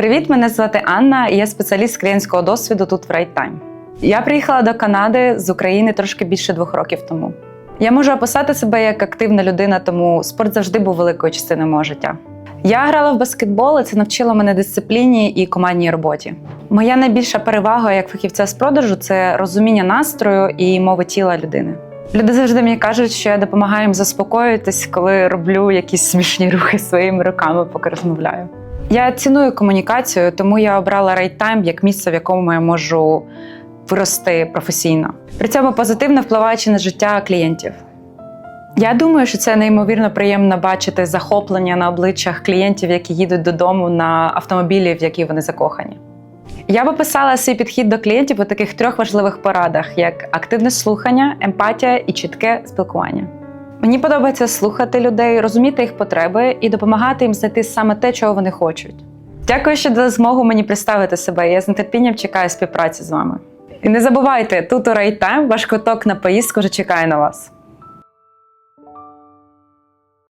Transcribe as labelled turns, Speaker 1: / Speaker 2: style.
Speaker 1: Привіт, мене звати Анна, я спеціаліст клієнтського досвіду тут в Right Я приїхала до Канади з України трошки більше двох років тому. Я можу описати себе як активна людина, тому спорт завжди був великою частиною мого життя. Я грала в баскетбол, і це навчило мене дисципліні і командній роботі. Моя найбільша перевага як фахівця з продажу це розуміння настрою і мови тіла людини. Люди завжди мені кажуть, що я допомагаю їм заспокоїтись, коли роблю якісь смішні рухи своїми руками, поки розмовляю. Я ціную комунікацію, тому я обрала Right як місце, в якому я можу вирости професійно. При цьому позитивно впливаючи на життя клієнтів. Я думаю, що це неймовірно приємно бачити захоплення на обличчях клієнтів, які їдуть додому на автомобілі, в які вони закохані. Я б описала свій підхід до клієнтів у таких трьох важливих порадах: як активне слухання, емпатія і чітке спілкування. Мені подобається слухати людей, розуміти їх потреби і допомагати їм знайти саме те, чого вони хочуть. Дякую, що дали змогу мені представити себе. Я з нетерпінням чекаю співпраці з вами. І не забувайте, тут у Райте ваш куток на поїздку вже чекає на вас.